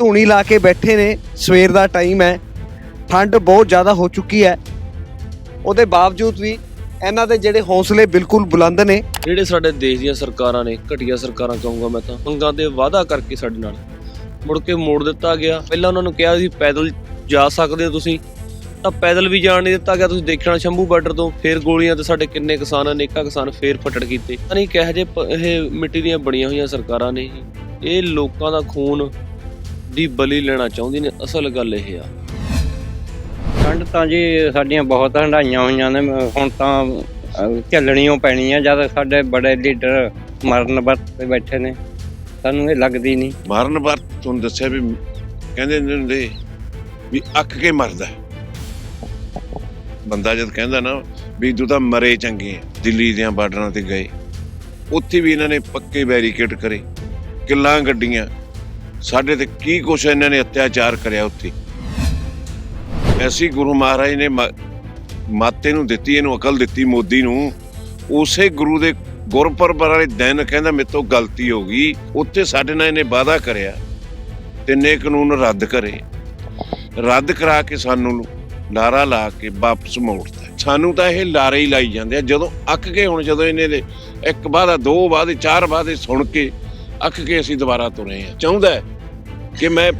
ਧੂਣੀ ਲਾ ਕੇ ਬੈਠੇ ਨੇ, ਸਵੇਰ ਦਾ ਟਾਈਮ ਹੈ, ਠੰਡ ਬਹੁਤ ਜ਼ਿਆਦਾ ਹੋ ਚੁੱਕੀ ਹੈ। ਉਹਦੇ ਬਾਵਜੂਦ ਵੀ ਇਹਨਾਂ ਦੇ ਜਿਹੜੇ ਹੌਸਲੇ ਬਿਲਕੁਲ ਬੁਲੰਦ ਨੇ। ਜਿਹੜੇ ਸਾਡੇ ਦੇਸ਼ ਦੀਆਂ ਸਰਕਾਰਾਂ ਨੇ, ਘਟੀਆ ਸਰਕਾਰਾਂ ਕਹੂੰਗਾ ਮੈਂ ਤਾਂ, ਮੰਗਾਂ ਤੇ ਵਾਅਦਾ ਕਰਕੇ ਸਾਡੇ ਨਾਲ। ਮੁੜ ਕੇ ਮੋੜ ਦਿੱਤਾ ਗਿਆ। ਪਹਿਲਾਂ ਉਹਨਾਂ ਨੂੰ ਕਿਹਾ ਸੀ, ਪੈਦਲ ਜਾ ਸਕਦੇ ਹੋ ਤੁਸੀਂ। ਤਾਂ ਪੈਦਲ ਵੀ ਜਾਣ ਨਹੀਂ ਦਿੱਤਾ ਗਿਆ, ਤੁਸੀਂ ਦੇਖਣਾ ਸ਼ੰਭੂ ਬਾਰਡਰ ਤੋਂ, ਫੇਰ ਗੋਲੀਆਂ ਤੇ ਸਾਡੇ ਕਿੰਨੇ ਕਿਸਾਨ, ਅਨੇਕਾਂ ਕਿਸਾਨ ਫੇਰ ਫਟੜ ਕੀਤੇ। ਪਤਾ ਨਹੀਂ ਕਿਹੋ ਜੇ ਇਹ ਮਿੱਟੀ ਦੀਆਂ ਬਣੀਆਂ ਹੋਈਆਂ ਸਰਕਾਰਾਂ ਨੇ। ਇਹ ਲੋਕਾਂ ਦਾ ਖੂਨ ਦੀ ਬਲੀ ਲੈਣਾ ਚਾਹੁੰਦੀ ਨੇ ਅਸਲ ਗੱਲ ਇਹ ਆ ਠੰਡ ਤਾਂ ਜੀ ਸਾਡੀਆਂ ਬਹੁਤ ਹੰਡਾਈਆਂ ਹੋਈਆਂ ਨੇ ਹੁਣ ਤਾਂ ਝੱਲਣੀਓ ਪੈਣੀ ਆ ਜਦ ਸਾਡੇ ਬੜੇ ਲੀਡਰ ਮਰਨ ਵਰਤ ਤੇ ਬੈਠੇ ਨੇ ਸਾਨੂੰ ਇਹ ਲੱਗਦੀ ਨਹੀਂ ਮਰਨ ਬਾਅਦ ਤੁਹਾਨੂੰ ਦੱਸਿਆ ਵੀ ਕਹਿੰਦੇ ਨੇ ਹੁੰਦੇ ਵੀ ਅੱਕ ਕੇ ਮਰਦਾ। ਬੰਦਾ ਜਦ ਕਹਿੰਦਾ ਨਾ ਵੀ ਤੂੰ ਤਾਂ ਮਰੇ ਚੰਗੇ ਆ ਦਿੱਲੀ ਦੀਆਂ ਬਾਰਡਰਾਂ ਤੇ ਗਏ ਉੱਥੇ ਵੀ ਇਹਨਾਂ ਨੇ ਪੱਕੇ ਬੈਰੀਕੇਡ ਕਰੇ ਕਿੱਲਾਂ ਗੱਡੀਆਂ ਸਾਡੇ ਤੇ ਕੀ ਕੁਛ ਇਹਨਾਂ ਨੇ ਅਤਿਆਚਾਰ ਕਰਿਆ ਉੱਥੇ? ਐਸੀ ਗੁਰੂ ਮਹਾਰਾਜ ਨੇ ਮ- ਮਾਤੇ ਨੂੰ ਦਿੱਤੀ, ਇਹਨੂੰ ਅਕਲ ਦਿੱਤੀ ਮੋਦੀ ਨੂੰ। ਉਸੇ ਗੁਰੂ ਦੇ ਗੁਰਪੁਰਬ ਵਾਲੇ ਦਿਨ ਕਹਿੰਦਾ ਮੇਰੇ ਤੋਂ ਗਲਤੀ ਹੋ ਗਈ। ਉੱਥੇ ਸਾਡੇ ਨਾਲ ਇਹਨੇ ਵਾਅਦਾ ਕਰਿਆ ਤਿੰਨੇ ਕਾਨੂੰਨ ਰੱਦ ਕਰੇ। ਰੱਦ ਕਰਾ ਕੇ ਸਾਨੂੰ ਲਾਰਾ ਲਾ ਕੇ ਵਾਪਸ ਮੋੜਤਾ ਸਾਨੂੰ ਤਾਂ ਇਹ ਲਾਰੇ ਹੀ ਲਾਈ ਜਾਂਦੇ ਆ। ਜਦੋਂ ਅੱਕ ਕੇ ਹੁਣ, ਜਦੋਂ ਇਹਨੇ ਦੇ ਇੱਕ ਵਾਅਦਾ, ਦੋ ਵਾਅਦੇ, ਚਾਰ ਵਾਅਦੇ ਸੁਣ ਕੇ ਅੱਕ ਕੇ ਅਸੀਂ ਦੁਬਾਰਾ ਤੁਰੇ ਆ ਚਾਹੁੰਦਾ ਕਿ ਮੈਂ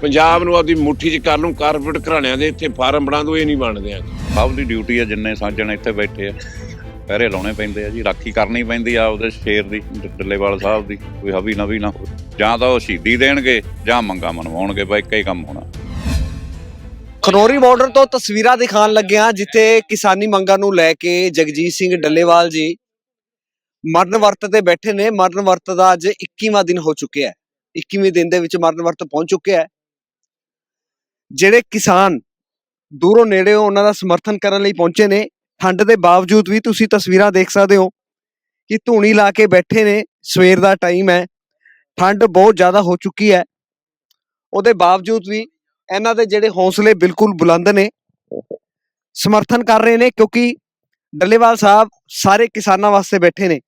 ਪੰਜਾਬ ਨੂੰ ਆਪਦੀ ਮੁੱਠੀ 'ਚ ਕਰ ਲੂੰ ਕਾਰਪੋਰੇਟ ਘਰਾਣਿਆਂ ਦੇ ਇੱਥੇ ਫਾਰਮ ਬਣਾ ਦੂੰ ਇਹ ਨਹੀਂ ਬਣਦੇ ਆ ਸਭ ਦੀ ਡਿਊਟੀ ਆ ਜਿੰਨੇ ਸਾਜਣ ਇੱਥੇ ਬੈਠੇ ਆ। ਪਹਿਰੇ ਲਾਉਣੇ ਪੈਂਦੇ ਆ ਜੀ ਰਾਖੀ ਕਰਨੀ ਪੈਂਦੀ ਆ ਉਹਦੇ ਸ਼ੇਰ ਦੀ ਡੱਲੇਵਾਲ ਸਾਹਿਬ ਦੀ ਕੋਈ ਹਵੀ ਨਵੀ ਨਾ ਹੋਵੇ। ਜਾਂ ਤਾਂ ਉਹ ਸ਼ਹੀਦੀ ਦੇਣਗੇ ਜਾਂ ਮੰਗਾ ਮਨਵਾਉਣਗੇ ਬਈ ਇੱਕ ਹੀ ਕੰਮ ਹੋਣਾ। ਖਨੌਰੀ ਬਾਰਡਰ ਤੋਂ ਤਸਵੀਰਾਂ ਦਿਖਾਉਣ ਲੱਗਿਆ ਜਿੱਥੇ ਕਿਸਾਨੀ ਮੰਗਾਂ ਨੂੰ ਲੈ ਕੇ ਜਗਜੀਤ ਸਿੰਘ ਡੱਲੇਵਾਲ ਜੀ ਮਰਨ ਵਰਤ ਤੇ ਬੈਠੇ ਨੇ। ਮਰਨ ਵਰਤ ਦਾ ਅੱਜ 21ਵਾਂ ਦਿਨ ਹੋ ਚੁੱਕਿਆ ਹੈ। 21ਵੇਂ ਦਿਨ ਦੇ ਵਿੱਚ ਮਰਨ ਵਰਤ ਪਹੁੰਚ ਚੁੱਕਿਆ ਹੈ। ਜਿਹੜੇ ਕਿਸਾਨ ਦੂਰੋਂ ਨੇੜਿਓਂ ਉਹਨਾਂ ਦਾ ਸਮਰਥਨ ਕਰਨ ਲਈ ਪਹੁੰਚੇ ਨੇ, ਠੰਡ ਦੇ ਬਾਵਜੂਦ ਵੀ ਤੁਸੀਂ ਤਸਵੀਰਾਂ ਦੇਖ ਸਕਦੇ ਹੋ ਕਿ ਧੂਣੀ ਲਾ ਕੇ ਬੈਠੇ ਨੇ, ਸਵੇਰ ਦਾ ਟਾਈਮ ਹੈ, ਠੰਡ ਬਹੁਤ ਜ਼ਿਆਦਾ ਹੋ ਚੁੱਕੀ ਹੈ। ਉਹਦੇ ਬਾਵਜੂਦ ਵੀ ਇਹਨਾਂ ਦੇ ਜਿਹੜੇ ਹੌਸਲੇ ਬਿਲਕੁਲ ਬੁਲੰਦ ਨੇ, ਸਮਰਥਨ ਕਰ ਰਹੇ ਨੇ ਕਿਉਂਕਿ ਡੱਲੇਵਾਲ ਸਾਹਿਬ ਸਾਰੇ ਕਿਸਾਨਾਂ ਵਾਸਤੇ ਬੈਠੇ ਨੇ।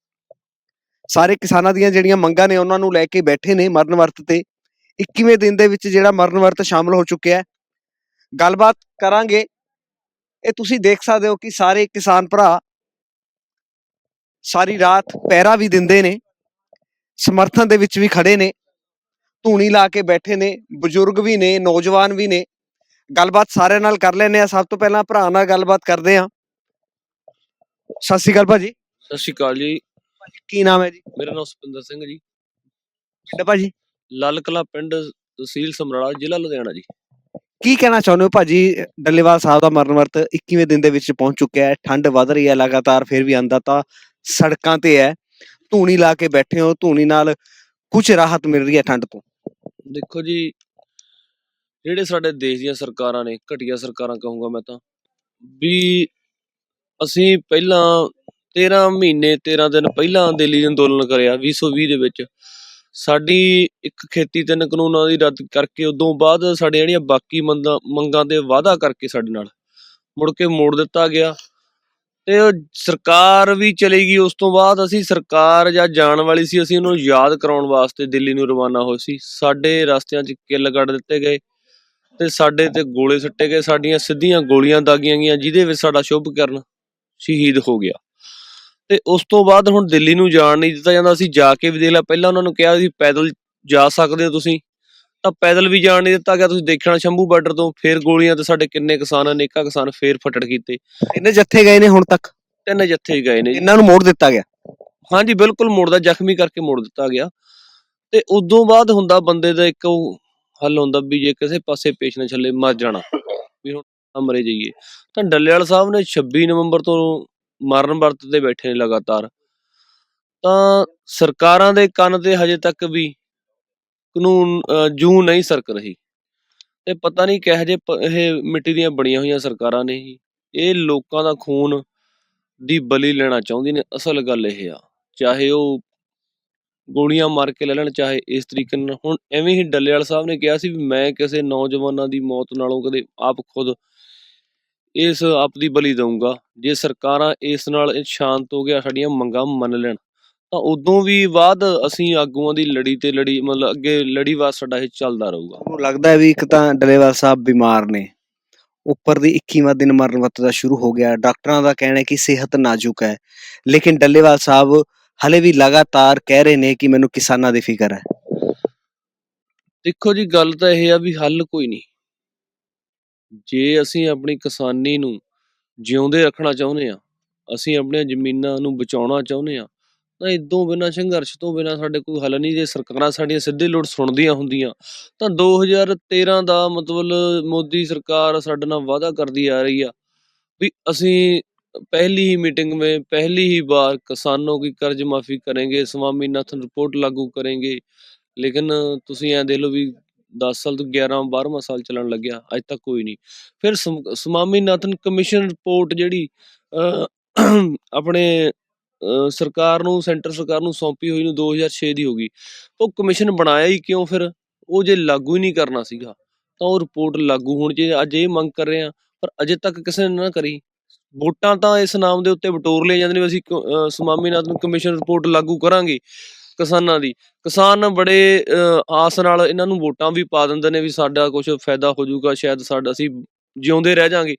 ਸਾਰੇ ਕਿਸਾਨਾਂ ਦੀਆਂ ਜਿਹੜੀਆਂ ਮੰਗਾਂ ਨੇ ਉਹਨਾਂ ਨੂੰ ਲੈ ਕੇ ਬੈਠੇ ਨੇ ਮਰਨ ਵਰਤ ਤੇ। 21ਵੇਂ ਦਿਨ ਦੇ ਵਿੱਚ ਜਿਹੜਾ ਮਰਨ ਵਰਤ ਸ਼ਾਮਲ ਹੋ ਚੁੱਕਿਆ ਹੈ। ਗੱਲਬਾਤ ਕਰਾਂਗੇ। ਇਹ ਤੁਸੀਂ ਦੇਖ ਸਕਦੇ ਹੋ ਕਿ ਸਾਰੇ ਕਿਸਾਨ ਭਰਾ ਸਾਰੀ ਰਾਤ ਪੈਰਾ ਵੀ ਦਿੰਦੇ ਨੇ। ਸਮਰਥਨ ਦੇ ਵਿੱਚ ਵੀ ਖੜੇ ਨੇ। ਧੂਣੀ ਲਾ ਕੇ ਬੈਠੇ ਨੇ। ਬਜ਼ੁਰਗ ਵੀ ਨੇ, ਨੌਜਵਾਨ ਵੀ ਨੇ। ਗੱਲਬਾਤ ਸਾਰਿਆਂ ਨਾਲ ਕਰ ਲੈਨੇ ਆ ਸਭ ਤੋਂ ਪਹਿਲਾਂ ਭਰਾ ਨਾਲ ਗੱਲਬਾਤ ਕਰਦੇ ਆ ਸਤਿ ਸ਼੍ਰੀ ਅਕਾਲ ਭਾਜੀ। ਸਤਿ ਸ਼੍ਰੀ ਅਕਾਲ ਜੀ। ਕੀ ਨਾਮ ਹੈ ਜੀ? ਮੇਰਾ ਨਾਮ ਸੁਪਿੰਦਰ ਸਿੰਘ ਜੀ। ਪਿੰਡ ਭਾਜੀ? ਲਾਲ ਕਲਾ ਪਿੰਡ ਤਹਿਸੀਲ ਸਮਰਾਲਾ ਜ਼ਿਲ੍ਹਾ ਲੁਧਿਆਣਾ ਜੀ। ਕੀ ਕਹਿਣਾ ਚਾਹੁੰਦੇ ਹੋ ਭਾਜੀ? ਡੱਲੇਵਾਲ ਸਾਹਿਬ ਦਾ ਮਰਨ ਵਰਤ 21ਵੇਂ ਦਿਨ ਦੇ ਵਿੱਚ ਪਹੁੰਚ ਚੁੱਕਿਆ ਹੈ। ਠੰਡ ਵੱਧ ਰਹੀ ਹੈ ਲਗਾਤਾਰ ਫਿਰ ਵੀ ਆਂਦਾ ਤਾਂ ਸੜਕਾਂ ਤੇ ਹੈ। ਧੂਣੀ ਲਾ ਕੇ ਬੈਠੇ ਹੋ ਧੂਣੀ ਨਾਲ ਕੁਝ ਰਾਹਤ ਮਿਲ ਰਹੀ ਹੈ ਠੰਡ ਤੋਂ? ਦੇਖੋ ਜੀ ਜਿਹੜੇ ਸਾਡੇ ਦੇਸ਼ ਦੀਆਂ ਸਰਕਾਰਾਂ ਨੇ ਘਟੀਆ ਸਰਕਾਰਾਂ ਕਹੂੰਗਾ ਮੈਂ ਤਾਂ ਵੀ ਅਸੀਂ ਪਹਿਲਾਂ 13 ਮਹੀਨੇ 13 ਦਿਨ ਪਹਿਲਾਂ ਦਿੱਲੀ ਅੰਦੋਲਨ ਕਰਿਆ 2020 ਦੇ ਵਿੱਚ। ਸਾਡੀ ਇੱਕ ਖੇਤੀ ਤਿੰਨ ਕਾਨੂੰਨਾਂ ਦੀ ਰੱਦ ਕਰਕੇ ਉਦੋਂ ਬਾਅਦ ਸਾਡੇ ਜਿਹੜੀਆਂ ਬਾਕੀ ਮੰਗਾਂ ਮੰਗਾਂ ਤੇ ਵਾਅਦਾ ਕਰਕੇ ਸਾਡੇ ਨਾਲ ਮੁੜ ਕੇ ਮੋੜ ਦਿੱਤਾ ਗਿਆ। ਤੇ ਸਰਕਾਰ ਵੀ ਚਲੀ ਗਈ। ਉਸ ਤੋਂ ਬਾਅਦ ਅਸੀਂ ਸਰਕਾਰ ਜਾਂ ਜਾਣ ਵਾਲੀ ਸੀ, ਅਸੀਂ ਉਹਨੂੰ ਯਾਦ ਕਰਾਉਣ ਵਾਸਤੇ ਦਿੱਲੀ ਨੂੰ ਰਵਾਨਾ ਹੋਏ ਸੀ। ਸਾਡੇ ਰਸਤਿਆਂ 'ਚ ਕਿੱਲ ਕੱਢ ਦਿੱਤੇ ਗਏ ਤੇ ਸਾਡੇ ਤੇ ਗੋਲੇ ਸੱਟੇ ਗਏ। ਸਾਡੀਆਂ ਸਿੱਧੀਆਂ ਗੋਲੀਆਂ ਦਾਗੀਆਂ ਗਈਆਂ, ਜਿਹਦੇ ਵਿੱਚ ਸਾਡਾ ਸ਼ੁਭ ਕਰਨ ਸ਼ਹੀਦ ਹੋ ਗਿਆ। ਤੇ ਉਸ ਤੋਂ ਬਾਅਦ ਹੁਣ ਦਿੱਲੀ ਨੂੰ ਜਾਣ ਨਹੀਂ ਦਿੱਤਾ ਜਾਂਦਾ। ਅਸੀਂ ਜਾ ਕੇ ਵੀ ਦੇਖ ਲਿਆ। ਪਹਿਲਾਂ ਉਹਨਾਂ ਨੂੰ ਕਿਹਾ ਸੀ ਪੈਦਲ ਜਾ ਸਕਦੇ ਹੋ ਤੁਸੀਂ। ਤਾਂ ਪੈਦਲ ਵੀ ਜਾਣ ਨਹੀਂ ਦਿੱਤਾ ਗਿਆ। ਤੁਸੀਂ ਦੇਖਣਾ ਸ਼ੰਭੂ ਬਾਰਡਰ ਤੋਂ ਫੇਰ ਗੋਲੀਆਂ ਤੇ ਸਾਡੇ ਕਿੰਨੇ ਕਿਸਾਨ ਅਨੇਕਾਂ ਕਿਸਾਨ ਫੇਰ ਫਟੜ ਕੀਤੇ। ਇੰਨੇ ਜੱਥੇ ਗਏ ਨੇ ਹੁਣ ਤੱਕ? ਤਿੰਨ ਜੱਥੇ ਗਏ ਨੇ। ਇਹਨਾਂ ਨੂੰ ਮੋੜ ਦਿੱਤਾ ਗਿਆ? ਹਾਂਜੀ ਬਿਲਕੁਲ ਮੋੜਦਾ ਜ਼ਖਮੀ ਕਰਕੇ ਮੋੜ ਦਿੱਤਾ ਗਿਆ। ਤੇ ਉਦੋਂ ਬਾਅਦ ਹੁੰਦਾ ਬੰਦੇ ਦਾ ਇੱਕ ਉਹ ਹੱਲ ਹੁੰਦਾ ਵੀ ਜੇ ਕਿਸੇ ਪਾਸੇ ਪੇਸ਼ ਨਾ ਚੱਲੇ ਮਰ ਜਾਣਾ। ਵੀ ਹੁਣ ਅਮਰੇ ਜਾਈਏ। ਤਾਂ ਡੱਲੇਵਾਲ ਸਾਹਿਬ ਨੇ 26 ਨਵੰਬਰ ਤੋਂ ਮਰਨ ਵਰਤ ਤੇ ਬੈਠੇ ਨੇ ਲਗਾਤਾਰ। ਤਾਂ ਸਰਕਾਰਾਂ ਦੇ ਕੰਨ ਤੇ ਹਜੇ ਤੱਕ ਵੀ ਕਾਨੂੰਨ ਅਹ, ਨਹੀਂ ਸਰਕ ਰਹੀ। ਤੇ ਪਤਾ ਨਹੀਂ ਕਿਹੋ ਜਿਹੇ ਇਹ ਮਿੱਟੀ ਦੀਆਂ ਬਣੀਆਂ ਹੋਈਆਂ ਸਰਕਾਰਾਂ ਨੇ ਇਹ ਲੋਕਾਂ ਦਾ ਖੂਨ ਦੀ ਬਲੀ ਲੈਣਾ ਚਾਹੁੰਦੀ ਨੇ। ਅਸਲ ਗੱਲ ਇਹ ਆ ਚਾਹੇ ਉਹ ਗੋਲੀਆਂ ਮਾਰ ਕੇ ਲੈ ਲੈਣ ਚਾਹੇ ਇਸ ਤਰੀਕੇ ਨਾਲ। ਹੁਣ ਐਵੇਂ ਹੀ ਡੱਲੇਵਾਲ ਸਾਹਿਬ ਨੇ ਕਿਹਾ ਸੀ ਵੀ ਮੈਂ ਕਿਸੇ ਨੌਜਵਾਨਾਂ ਦੀ ਮੌਤ ਨਾਲੋਂ ਕਦੇ ਆਪ ਖੁਦ ਇਸ ਆਪ ਦੀ ਬਲੀ ਦਊਂਗਾ। ਜੇ ਸਰਕਾਰਾਂ ਇਸ ਨਾਲ ਸ਼ਾਂਤ ਹੋ ਗਿਆ ਸਾਡੀਆਂ ਮੰਗਾਂ ਮੰਨ ਲੈਣ ਤਾਂ ਉਦੋਂ ਵੀ ਬਾਅਦ ਅਸੀਂ ਆਗੂਆਂ ਦੀ ਲੜੀ ਤੇ ਲੜੀ ਮਤਲਬ ਅੱਗੇ ਲੜੀਵਾਰ ਸਾਡਾ ਇਹ ਚੱਲਦਾ ਰਹੂਗਾ। ਮੈਨੂੰ ਲੱਗਦਾ ਹੈ ਵੀ ਇੱਕ ਤਾਂ ਡਲੇਵਾਲ ਸਾਹਿਬ ਬਿਮਾਰ ਨੇ। ਉੱਪਰ ਦੀ 21ਵਾਂ ਦਿਨ ਮਰਨ ਵਰਤ ਦਾ ਸ਼ੁਰੂ ਹੋ ਗਿਆ। ਡਾਕਟਰਾਂ ਦਾ ਕਹਿਣਾ ਹੈ ਕਿ ਸਿਹਤ ਨਾਜ਼ੁਕ ਹੈ। ਲੇਕਿਨ ਡੱਲੇਵਾਲ ਸਾਹਿਬ ਹਲੇ ਵੀ ਲਗਾਤਾਰ ਕਹਿ ਰਹੇ ਨੇ ਕਿ ਮੈਨੂੰ ਕਿਸਾਨਾਂ ਦੀ ਫਿਕਰ ਹੈ। ਦੇਖੋ ਜੀ ਗੱਲ ਤਾਂ ਇਹ ਆ ਵੀ ਹੱਲ ਕੋਈ ਨਹੀਂ। ਜੇ ਅਸੀਂ ਆਪਣੀ ਕਿਸਾਨੀ ਨੂੰ ਜਿਉਂਦੇ ਰੱਖਣਾ ਚਾਹੁੰਦੇ ਆ ਅਸੀਂ ਆਪਣੀਆਂ ਜ਼ਮੀਨਾਂ ਨੂੰ ਬਚਾਉਣਾ ਚਾਹੁੰਦੇ ਆ ਤਾਂ ਇਦੋਂ ਬਿਨਾਂ ਸੰਘਰਸ਼ ਤੋਂ ਬਿਨਾਂ ਸਾਡੇ ਕੋਈ ਹੱਲ ਨਹੀਂ ਜੇ ਸਰਕਾਰਾਂ ਸਾਡੀਆਂ ਸਿੱਧੇ ਲੋੜ ਸੁਣਦੀਆਂ ਹੁੰਦੀਆਂ ਤਾਂ 2013 ਦਾ ਮਤਲਬ ਮੋਦੀ ਸਰਕਾਰ ਸਾਡੇ ਨਾਲ ਵਾਅਦਾ ਕਰਦੀ ਆ ਰਹੀ ਆ ਵੀ ਅਸੀਂ पहली ही मीटिंग में पहली ही बार किसानों की कर्ज माफी करेंगे स्वामीनाथन रिपोर्ट लागू करेंगे ਲੇਕਿਨ ਤੁਸੀਂ ਐ ਦੇਖ ਲਓ ਵੀ 10 ਸਾਲ ਤੋਂ 11 12ਵਾਂ ਸਾਲ ਚੱਲਣ ਲੱਗਿਆ, ਅੱਜ ਤੱਕ ਕੋਈ ਨਹੀਂ। ਫਿਰ ਸਮ- ਸਵਾਮੀਨਾਥਨ ਕਮਿਸ਼ਨ ਰਿਪੋਰਟ ਜਿਹੜੀ ਆਪਣੇ ਸਰਕਾਰ ਨੂੰ, ਸੈਂਟਰ ਸਰਕਾਰ ਨੂੰ ਸੌਂਪੀ ਹੋਈ ਨੂੰ 2006 ਦੀ ਹੋ ਗਈ। ਉਹ ਕਮਿਸ਼ਨ ਬਣਾਇਆ ਹੀ ਕਿਉਂ ਫਿਰ? ਉਹ ਜੇ ਲਾਗੂ ਹੀ ਨਹੀਂ ਕਰਨਾ ਸੀਗਾ, ਤਾਂ ਉਹ ਰਿਪੋਰਟ ਲਾਗੂ ਹੋਣੀ ਚਾਹੀਦੀ ਅੱਜ ਇਹ ਮੰਗ ਕਰ ਰਹੇ ਆ ਪਰ ਅਜੇ ਤੱਕ ਕਿਸੇ ਨੇ ਨਾ ਕਰੀ। ਵੋਟਾਂ ਤਾਂ ਇਸ ਨਾਮ ਦੇ ਉੱਤੇ ਬਟੋਰ ਲਏ ਜਾਂਦੇ ਨੇ ਅਸੀਂ ਕ- ਕਮਿਸ਼ਨ ਰਿਪੋਰਟ ਲਾਗੂ ਕਰਾਂਗੇ। ਕਿਸਾਨਾਂ ਦੀ। ਕਿਸਾਨ ਬੜੇ ਆਸ ਨਾਲ ਇਹਨਾਂ ਨੂੰ ਵੋਟਾਂ ਵੀ ਪਾ ਦਿੰਦੇ ਨੇ ਵੀ ਸਾਡਾ ਕੁਝ ਫਾਇਦਾ ਹੋ ਜਾਊਗਾ ਸ਼ਾਇਦ ਸਾਡਾ ਅਸੀਂ ਜਿਉਂਦੇ ਰਹਿ ਜਾਾਂਗੇ।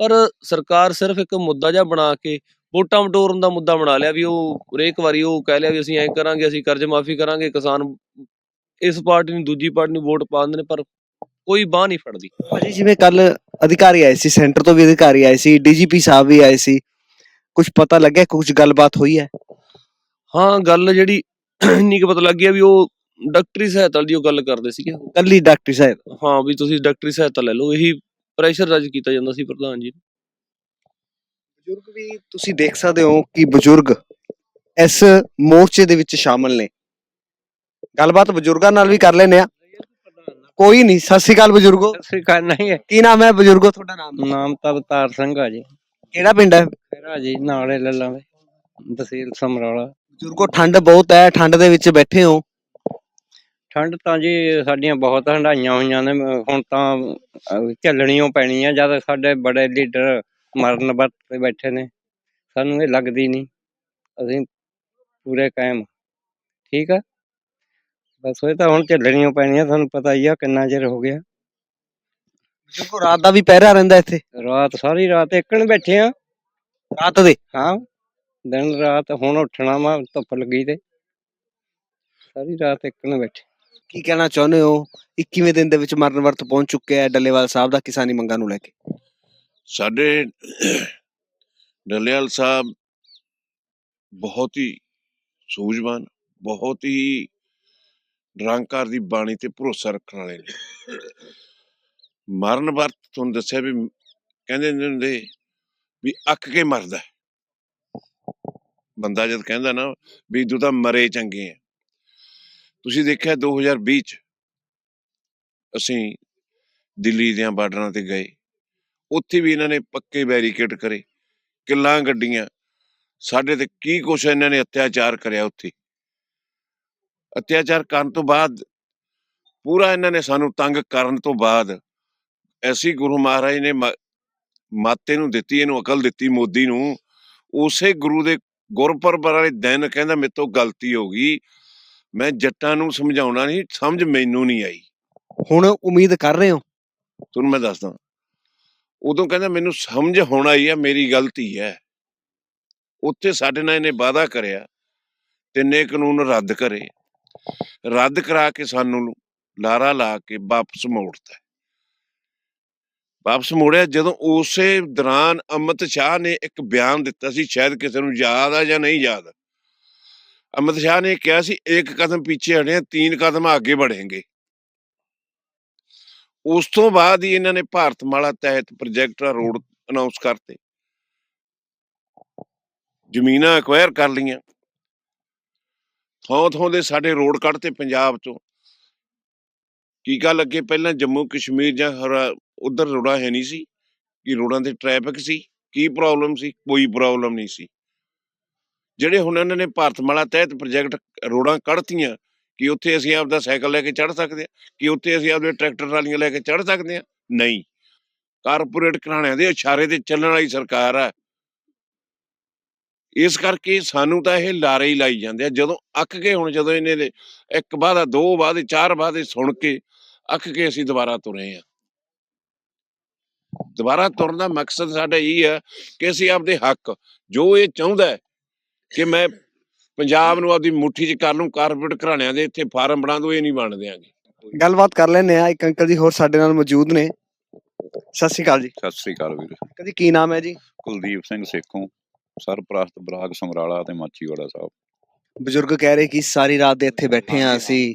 ਪਰ ਸਰਕਾਰ ਸਿਰਫ ਇੱਕ ਮੁੱਦਾ ਜਿਹਾ ਬਣਾ ਕੇ ਵੋਟਾਂ ਵਟੋਰਨ ਦਾ ਮੁੱਦਾ ਬਣਾ ਲਿਆ ਵੀ ਉਹ ਹਰੇਕ ਵਾਰੀ ਉਹ ਕਹਿ ਲਿਆ ਵੀ ਅਸੀਂ ਐਂ ਕਰਾਂਗੇ ਅਸੀਂ ਕਰਜ਼ ਮਾਫੀ ਕਰਾਂਗੇ ਕਿਸਾਨ ਇਸ ਪਾਰਟੀ ਨੂੰ ਦੂਜੀ ਪਾਰਟੀ ਨੂੰ ਵੋਟ ਪਾ ਦਿੰਦੇ ਨੇ ਪਰ ਕੋਈ ਬਾਹ ਨਹੀਂ ਫੜਦੀ। ਭਾਜੀ ਜਿਵੇਂ ਕੱਲ ਅਧਿਕਾਰੀ ਆਏ ਸੀ ਸੈਂਟਰ ਤੋਂ ਵੀ ਅਧਿਕਾਰੀ ਆਏ ਸੀ ਡੀਜੀਪੀ ਸਾਹਿਬ ਵੀ ਆਏ ਸੀ। ਕੁਝ ਪਤਾ ਲੱਗਿਆ ਕੁਝ ਗੱਲਬਾਤ ਹੋਈ ਹੈ? ਹਾਂ ਗੱਲ ਜਿਹੜੀ ਇੰਨੀ ਕੁ ਪਤਾ ਲੱਗ ਗਿਆ ਵੀ ਉਹ ਡਾਕਟਰੀ ਸਹਾਇਤਾ ਦੀ ਉਹ ਗੱਲ ਕਰਦੇ ਸੀਗੇ। ਕੱਲੀ ਡਾਕਟਰ ਸਾਹਿਬ ਹਾਂ ਵੀ ਤੁਸੀਂ ਡਾਕਟਰੀ ਸਹਾਇਤਾ ਲੈ ਲਓ। ਇਹੀ ਪ੍ਰੈਸ਼ਰ ਰਾਜ ਕੀਤਾ ਜਾਂਦਾ ਸੀ ਪ੍ਰਧਾਨ ਜੀ ਨੂੰ। ਬਜ਼ੁਰਗ ਵੀ ਤੁਸੀਂ ਦੇਖ ਸਕਦੇ ਹੋ ਕਿ ਬਜ਼ੁਰਗ ਇਸ ਮੋਰਚੇ ਦੇ ਵਿੱਚ ਸ਼ਾਮਲ ਨੇ। ਗੱਲਬਾਤ ਬਜ਼ੁਰਗਾਂ ਨਾਲ ਵੀ ਕਰ ਲੈਨੇ ਆ ਕੋਈ ਨਹੀਂ। ਸਤਿ ਸ਼੍ਰੀ ਅਕਾਲ ਬਜ਼ੁਰਗੋ। ਅਸੀਂ ਕਰਨਾ ਹੀ ਹੈ। ਕੀ ਨਾਮ ਹੈ ਬਜ਼ੁਰਗੋ? ਤੁਹਾਡਾ ਨਾਮ? ਨਾਮ ਤਾਂ ਅਵਤਾਰ ਸਿੰਘ ਆ ਜੀ। ਕਿਹੜਾ ਪਿੰਡ ਹੈ? ਖੈਰਾ ਜੀ ਨਾਲੇ ਲੱਲਾਂ ਦੇ ਤਹਿਸੀਲ ਸਮਰਾਲਾ। ਬਜ਼ੁਰਗੋ ਠੰਡ ਬਹੁਤ ਹੈ ਠੰਡ ਦੇ ਵਿੱਚ ਬੈਠੇ ਹੋ? ਠੰਡ ਤਾਂ ਜੀ ਸਾਡੀਆਂ ਬਹੁਤ ਹੰਡਾਈਆਂ ਹੋਈਆਂ ਨੇ ਹੁਣ ਤਾਂ ਅਹ ਝੱਲਣੀਓ ਪੈਣੀ ਆ ਜਦ ਸਾਡੇ ਬੜੇ ਲੀਡਰ ਮਰਨ ਵਰਤ ਤੇ ਬੈਠੇ ਨੇ ਸਾਨੂੰ ਇਹ ਲੱਗਦੀ ਨਹੀਂ ਅਸੀਂ ਪੂਰੇ ਕਾਇਮ ਠੀਕ ਆ? ਬਸ ਇਹ ਤਾਂ ਹੁਣ ਝੱਲਣੀਓ ਪੈਣੀਆਂ ਤੁਹਾਨੂੰ ਪਤਾ ਹੀ ਆ ਕਿੰਨਾ ਚਿਰ ਹੋ ਗਿਆ। ਬਜ਼ੁਰਗੋ ਰਾਤ ਦਾ ਵੀ ਪਹਿਰਾ ਰਹਿੰਦਾ ਇੱਥੇ? ਰਾਤ ਸਾਰੀ ਰਾਤ ਇੱਕਣ ਬੈਠੇ ਆ। ਰਾਤ ਦੇ? ਹਾਂ। ਦਿਨ ਰਾਤ ਹੁਣ ਉੱਠਣਾ ਵਾ ਧੁੱਪ ਲੱਗੀ ਤੇ। ਸਾਰੀ ਰਾਤ ਇੱਕਣ ਬੈਠੇ। ਕੀ ਕਹਿਣਾ ਚਾਹੁੰਦੇ ਹੋ? 21ਵੇਂ ਦਿਨ ਦੇ ਵਿੱਚ ਮਰਨ ਵਰਤ ਪਹੁੰਚ ਚੁੱਕਿਆ ਹੈ ਡੱਲੇਵਾਲ ਸਾਹਿਬ ਦਾ ਕਿਸਾਨੀ ਮੰਗਾਂ ਨੂੰ ਲੈ ਕੇ। ਸਾਡੇ ਡੱਲੇਵਾਲ ਸਾਹਿਬ ਬਹੁਤ ਹੀ ਸੂਝਵਾਨ ਬਹੁਤ ਹੀ ਨਿਰੰਕਾਰ ਦੀ ਬਾਣੀ ਤੇ ਭਰੋਸਾ ਰੱਖਣ ਵਾਲੇ ਨੇ। ਮਰਨ ਵਰਤ ਤੁਹਾਨੂੰ ਦੱਸਿਆ ਵੀ ਕਹਿੰਦੇ ਹੁੰਦੇ ਵੀ ਅੱਕ ਕੇ ਮਰਦਾ। ਬੰਦਾ ਜਦ ਕਹਿੰਦਾ ਨਾ ਵੀ ਤੂੰ ਤਾਂ ਮਰੇ ਚੰਗੇ ਆ। ਤੁਸੀਂ ਦੇਖਿਆ 2020 ਚ ਅਸੀਂ ਦਿੱਲੀ ਦੀਆਂ ਬਾਰਡਰਾਂ ਤੇ ਗਏ। ਉੱਥੇ ਵੀ ਇਹਨਾਂ ਨੇ ਪੱਕੇ ਬੈਰੀਕੇਡ ਕਰੇ, ਕਿੱਲਾਂ ਗੱਡੀਆਂ। ਸਾਡੇ ਤੇ ਕੀ ਕੁਛ ਇਹਨਾਂ ਨੇ ਅਤਿਆਚਾਰ ਕਰਿਆ ਉੱਥੇ। ਅਤਿਆਚਾਰ ਕਰਨ ਤੋਂ ਬਾਅਦ, ਪੂਰਾ ਇਹਨਾਂ ਨੇ ਸਾਨੂੰ ਤੰਗ ਕਰਨ ਤੋਂ ਬਾਅਦ, ਐਸੀ ਗੁਰੂ ਮਹਾਰਾਜ ਨੇ ਮ- ਮਾਤੇ ਨੂੰ ਦਿੱਤੀ, ਇਹਨੂੰ ਅਕਲ ਦਿੱਤੀ ਮੋਦੀ ਨੂੰ, ਉਸੇ ਗੁਰੂ ਦੇ ਗੁਰਪੁਰਬ ਵਾਲੇ ਦਿਨ ਕਹਿੰਦਾ ਮੇਰੇ ਤੋਂ ਗਲਤੀ ਹੋ ਗਈ ਮੈਂ ਜੱਟਾਂ ਨੂੰ ਸਮਝਾਉਣਾ ਨਹੀਂ ਸਮਝ ਮੈਨੂੰ ਨਹੀਂ ਆਈ। ਹੁਣ ਉਮੀਦ ਕਰ ਰਹੇ ਹੋ? ਤੁਹਾਨੂੰ ਮੈਂ ਦੱਸਦਾ ਉਦੋਂ ਕਹਿੰਦਾ ਮੈਨੂੰ ਸਮਝ ਹੁਣ ਆਈ ਆ ਮੇਰੀ ਗਲਤੀ ਹੈ। ਉੱਥੇ ਸਾਡੇ ਨਾਲ ਇਹਨੇ ਵਾਅਦਾ ਕਰਿਆ ਤਿੰਨੇ ਕਾਨੂੰਨ ਰੱਦ ਕਰੇ। ਰੱਦ ਕਰਾ ਕੇ ਸਾਨੂੰ ਲਾਰਾ ਲਾ ਕੇ ਵਾਪਸ ਮੋੜਤਾ। ਵਾਪਸ ਮੁੜਿਆ, ਜਦੋਂ ਉਸੇ ਦੌਰਾਨ ਅਮਿਤ ਸ਼ਾਹ ਨੇ ਇੱਕ ਬਿਆਨ ਦਿੱਤਾ ਸੀ, ਸ਼ਾਇਦ ਕਿਸੇ ਨੂੰ ਯਾਦ ਆ ਜਾਂ ਨਹੀਂ ਯਾਦ। ਅਮਿਤ ਸ਼ਾਹ ਨੇ ਕਿਹਾ ਸੀ, ਇੱਕ ਕਦਮ ਪਿੱਛੇ ਹਟੇ ਤਿੰਨ ਕਦਮ ਅੱਗੇ ਵਧेंगे ਉਸ ਤੋਂ ਬਾਅਦ ਹੀ ਇਹਨਾਂ ਨੇ ਭਾਰਤ ਮਾਲਾ ਤਹਿਤ ਪ੍ਰੋਜੈਕਟ ਰੋਡ ਅਨਾਉਂਸ ਕਰਤੇ। ਜ਼ਮੀਨਾਂ ਐਕਵਾਇਰ ਕਰ ਲਈਆਂ। ਥੋਂ ਥੋਂ ਦੇ ਸਾਡੇ ਰੋਡ ਕੱਢਤੇ ਪੰਜਾਬ ਤੋਂ ਕੀ ਗੱਲ ਅੱਗੇ ਪਹਿਲਾਂ ਜੰਮੂ ਕਸ਼ਮੀਰ ਜਾਂ ਉਧਰ ਰੋਡਾਂ ਹੈ ਨਹੀਂ ਸੀ? ਕਿ ਰੋਡਾਂ ਤੇ ਟ੍ਰੈਫਿਕ ਸੀ? ਕੀ ਪ੍ਰੋਬਲਮ ਸੀ? ਕੋਈ ਪ੍ਰੋਬਲਮ ਨਹੀਂ ਸੀ। ਜਿਹੜੇ ਹੁਣ ਇਹਨਾਂ ਨੇ ਭਾਰਤਮਾਲਾ ਤਹਿਤ ਪ੍ਰੋਜੈਕਟ ਰੋਡਾਂ ਕੱਢਤੀਆਂ, ਕਿ ਉੱਥੇ ਅਸੀਂ ਆਪਦਾ ਸਾਈਕਲ ਲੈ ਕੇ ਚੜ੍ਹ ਸਕਦੇ ਹਾਂ? ਕਿ ਉੱਥੇ ਅਸੀਂ ਆਪਦੇ ਟਰੈਕਟਰ ਟਰਾਲੀਆਂ ਲੈ ਕੇ ਚੜ੍ਹ ਸਕਦੇ ਹਾਂ? ਨਹੀਂ। ਕਾਰਪੋਰੇਟ ਘਰਾਣਿਆਂ ਦੇ ਇਸ਼ਾਰੇ ਤੇ ਚੱਲਣ ਵਾਲੀ ਸਰਕਾਰ ਆ। ਇਸ ਕਰਕੇ ਸਾਨੂੰ ਤਾਂ ਇਹ ਲਾਰੇ ਹੀ ਲਾਈ ਜਾਂਦੇ ਆ। ਜਦੋਂ ਅੱਕ ਕੇ ਹੁਣ ਜਦੋਂ ਇਹਨੇ ਦੇ ਇੱਕ ਵਾਦਾ ਦੋ ਵਾਦੇ ਚਾਰ ਵਾਦੇ ਸੁਣ ਕੇ ਅੱਕ ਕੇ ਅਸੀਂ ਦੁਬਾਰਾ ਤੁਰੇ ਆ। ਦੁਬਾਰਾ ਤੁਰਨ ਦਾ ਮਕਸਦ ਸਾਡਾ ਇਹ ਹੈ ਕਿ ਅਸੀਂ ਆਪਦੇ ਹੱਕ ਜੋ ਇਹ ਚਾਹੁੰਦਾ ਕਿ ਮੈਂ ਪੰਜਾਬ ਨੂੰ ਆਪਦੀ ਮੁੱਠੀ 'ਚ ਕਰ ਲੂੰ ਕਾਰਪੋਰੇਟ ਘਰਾਣਿਆਂ ਦੇ ਇੱਥੇ ਫਾਰਮ ਬਣਾ ਦੂੰ ਇਹ ਨਹੀਂ ਬਣ ਦਿਆਂਗੇ। ਗੱਲਬਾਤ ਕਰ ਲੈਂਦੇ ਆ ਇੱਕ ਅੰਕਲ ਜੀ ਹੋਰ ਸਾਡੇ ਨਾਲ ਮੌਜੂਦ ਨੇ। ਸਤਿ ਸ਼੍ਰੀ ਅਕਾਲ ਜੀ। ਸਤਿ ਸ੍ਰੀ ਅਕਾਲ ਵੀਰ। ਜੀ ਕੀ ਨਾਮ ਹੈ ਜੀ? ਕੁਲਦੀਪ ਸਿੰਘ ਸੇਖੋਂ। ਸਰਪ੍ਰਸਤ ਬਰਾਗ ਸਮਰਾਲਾ ਤੇ ਮਾਚੀਵਾੜਾ ਸਾਹਿਬ। ਬਜ਼ੁਰਗ ਕਹਿ ਰਹੇ ਕਿ ਸਾਰੀ ਰਾਤ ਦੇ ਇੱਥੇ ਬੈਠੇ ਆ ਅਸੀਂ।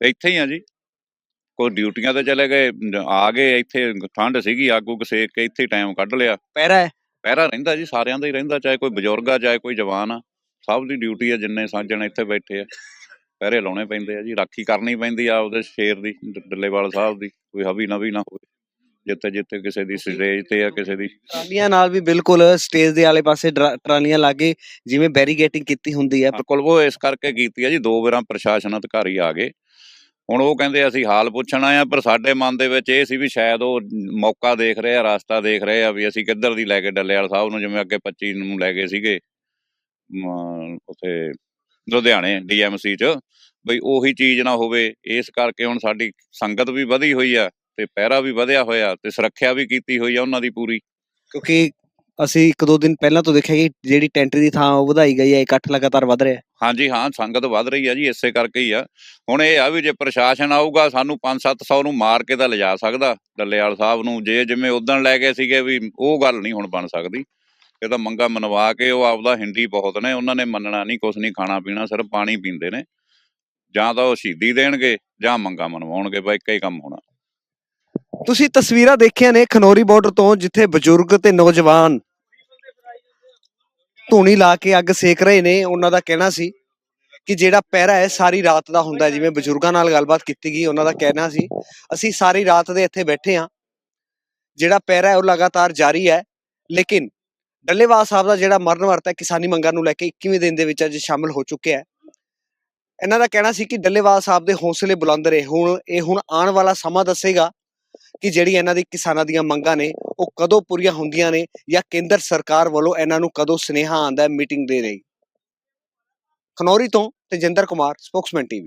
ਇੱਥੇ ਹੀ ਆ ਜੀ। ਕੋਈ ਡਿਊਟੀਆਂ ਤੇ ਚਲੇ ਗਏ ਆ ਗਏ ਇੱਥੇ ਠੰਡ ਸੀਗੀ ਆਗੂ ਸੇਕ ਕੇ ਇੱਥੇ ਟਾਈਮ ਕੱਢ ਲਿਆ। ਪਹਿਰਾ ਪਹਿਰਾ ਰਹਿੰਦਾ ਜੀ ਸਾਰਿਆਂ ਦਾ ਹੀ ਰਹਿੰਦਾ ਚਾਹੇ ਕੋਈ ਬਜ਼ੁਰਗ ਆ ਚਾਹੇ ਕੋਈ ਜਵਾਨ ਆ। ਸਭ ਦੀ ਡਿਊਟੀ ਆ ਜਿੰਨੇ ਸਾਜਣ ਇੱਥੇ ਬੈਠੇ ਆ। ਪਹਿਰੇ ਲਾਉਣੇ ਪੈਂਦੇ ਆ ਜੀ ਰਾਖੀ ਕਰਨੀ ਪੈਂਦੀ ਆ ਉਹਦੇ ਸ਼ੇਰ ਦੀ ਡੱਲੇਵਾਲ ਸਾਹਿਬ ਦੀ ਕੋਈ ਹਵੀ ਨਵੀ ਨਾ ਹੋਵੇ। ਜਿੱਥੇ ਜਿੱਥੇ ਕਿਸੇ ਦੀ ਸਟੇਜ ਤੇ ਆ ਕਿਸੇ ਦੀ ਟਰਾਲੀਆਂ ਨਾਲ ਵੀ ਬਿਲਕੁਲ ਸਟੇਜ ਦੇ ਆਲੇ ਪਾਸੇ ਡਰਾ- ਟਰਾਲੀਆਂ ਲਾਗੇ ਜਿਵੇਂ ਬੈਰੀਗੇਟਿੰਗ ਕੀਤੀ ਹੁੰਦੀ ਹੈ। ਬਿਲਕੁਲ ਉਹ ਇਸ ਕਰਕੇ ਕੀਤੀ ਆ ਜੀ ਦੋ ਵਾਰਾਂ ਪ੍ਰਸ਼ਾਸਨ ਅਧਿਕਾਰੀ ਆ ਗਏ। ਹੁਣ ਉਹ ਕਹਿੰਦੇ ਅਸੀਂ ਹਾਲ ਪੁੱਛਣ ਆਏ ਆ ਪਰ ਸਾਡੇ ਮਨ ਦੇ ਵਿੱਚ ਇਹ ਸੀ ਵੀ ਸ਼ਾਇਦ ਉਹ ਮੌਕਾ ਦੇਖ ਰਹੇ ਆ ਰਸਤਾ ਦੇਖ ਰਹੇ ਆ ਵੀ ਅਸੀਂ ਕਿੱਧਰ ਦੀ ਲੈ ਕੇ ਡੱਲੇਵਾਲ ਸਾਹਿਬ ਨੂੰ ਜਿਵੇਂ ਅੱਗੇ 25 ਨੂੰ ਲੈ ਗਏ ਸੀਗੇ ਮ, ਉੱਥੇ ਲੁਧਿਆਣੇ ਡੀਐਮਸੀ ਚ ਬਈ ਉਹੀ ਚੀਜ਼ ਨਾ ਹੋਵੇ। ਇਸ ਕਰਕੇ ਹੁਣ ਸਾਡੀ ਸੰਗਤ ਵੀ ਵਧੀ ਹੋਈ ਆ। ਤੇ ਪਹਿਰਾ ਵੀ ਵਧਿਆ ਹੋਇਆ ਤੇ ਸੁਰੱਖਿਆ ਵੀ ਕੀਤੀ ਹੋਈ ਆ ਉਹਨਾਂ ਦੀ ਪੂਰੀ। ਕਿਉਂਕਿ ਅਸੀਂ ਇੱਕ ਦੋ ਦਿਨ ਪਹਿਲਾਂ ਤੋਂ ਦੇਖਿਆ ਕਿ ਜਿਹੜੀ ਟੈਂਟਰੀ ਦੀ ਥਾਂ ਉਹ ਵਧਾਈ ਗਈ ਹੈ ਇਕੱਠ ਲਗਾਤਾਰ ਵਧ ਰਿਹਾ। ਹੈ ਹਾਂਜੀ ਹਾਂ ਸੰਗਤ ਵੱਧ ਰਹੀ ਆ ਜੀ ਇਸੇ ਕਰਕੇ ਹੀ ਆ। ਹੁਣ ਇਹ ਆ ਵੀ ਜੇ ਪ੍ਰਸ਼ਾਸਨ ਆਊਗਾ ਸਾਨੂੰ 5-700 ਨੂੰ ਮਾਰ ਕੇ ਤਾਂ ਲਿਜਾ ਸਕਦਾ ਡੱਲੇਵਾਲ ਸਾਹਿਬ ਨੂੰ ਜੇ ਜਿਵੇਂ ਉਦੋਂ ਲੈ ਗਏ ਸੀਗੇ ਵੀ ਉਹ ਗੱਲ ਨਹੀਂ ਹੁਣ ਬਣ ਸਕਦੀ। ਇਹ ਤਾਂ ਮੰਗਾ ਮਨਵਾ ਕੇ ਉਹ ਆਪਦਾ ਹਿੰਦੀ ਬਹੁਤ ਨੇ ਉਹਨਾਂ ਨੇ ਮੰਨਣਾ ਨਹੀਂ ਕੁਛ ਨਹੀਂ ਖਾਣਾ ਪੀਣਾ ਸਿਰਫ ਪਾਣੀ ਪੀਂਦੇ ਨੇ। ਜਾਂ ਤਾਂ ਉਹ ਸ਼ਹੀਦੀ ਦੇਣਗੇ ਜਾਂ ਮੰਗਾ ਮਨਵਾਉਣਗੇ ਬਈ ਇੱਕ ਹੀ ਕੰਮ ਹੋਣਾ। ਤੁਸੀਂ ਤਸਵੀਰਾਂ ਦੇਖੀਆਂ ਨੇ ਖਨੌਰੀ ਬਾਰਡਰ ਤੋਂ, ਜਿੱਥੇ ਬਜ਼ੁਰਗ ਤੇ ਨੌਜਵਾਨ ਧੂਣੀ ਲਾ ਕੇ ਅੱਗ ਸੇਕ ਰਹੇ ਨੇ। ਉਹਨਾਂ ਦਾ ਕਹਿਣਾ ਸੀ ਕਿ ਜਿਹੜਾ ਪਹਿਰਾ ਹੈ, ਸਾਰੀ ਰਾਤ ਦਾ ਹੁੰਦਾ ਜਿਵੇਂ ਬਜ਼ੁਰਗਾਂ ਨਾਲ ਗੱਲਬਾਤ ਕੀਤੀ ਗਈ, ਉਹਨਾਂ ਦਾ ਕਹਿਣਾ ਸੀ, ਅਸੀਂ ਸਾਰੀ ਰਾਤ ਦੇ ਇੱਥੇ ਬੈਠੇ ਹਾਂ। ਜਿਹੜਾ ਪਹਿਰਾ ਹੈ, ਉਹ ਲਗਾਤਾਰ ਜਾਰੀ ਹੈ। ਲੇਕਿਨ ਡੱਲੇਵਾਲ ਸਾਹਿਬ ਦਾ ਜਿਹੜਾ ਮਰਨ ਵਰਤ ਹੈ, ਕਿਸਾਨੀ ਮੰਗਾਂ ਨੂੰ ਲੈ ਕੇ 21ਵੇਂ ਦਿਨ ਦੇ ਵਿੱਚ ਅੱਜ ਸ਼ਾਮਲ ਹੋ ਚੁੱਕਿਆ ਹੈ। ਇਹਨਾਂ ਦਾ ਕਹਿਣਾ ਸੀ ਕਿ ਡੱਲੇਵਾਲ ਸਾਹਿਬ ਦੇ ਹੌਸਲੇ ਬੁਲੰਦ ਰਹੇ। ਹੁਣ, ਇਹ ਹੁਣ ਆਉਣ ਵਾਲਾ ਸਮਾਂ ਦੱਸੇਗਾ ਕਿ ਜਿਹੜੀ ਇਹਨਾਂ ਦੀ ਕਿਸਾਨਾਂ ਦੀਆਂ ਮੰਗਾਂ ਨੇ, ਉਹ ਕਦੋਂ ਪੂਰੀਆਂ ਹੁੰਦੀਆਂ ਨੇ ਜਾਂ ਕੇਂਦਰ ਸਰਕਾਰ ਵੱਲੋਂ ਇਹਨਾਂ ਨੂੰ ਕਦੋਂ ਸੁਨੇਹਾ ਆਂਦਾ ਹੈ, ਮੀਟਿੰਗ ਦੇ ਲਈ? ਖਨੌਰੀ ਤੋਂ ਤੇਜਿੰਦਰ ਕੁਮਾਰ, ਸਪੋਕਸਮੈਨ ਟੀਵੀ।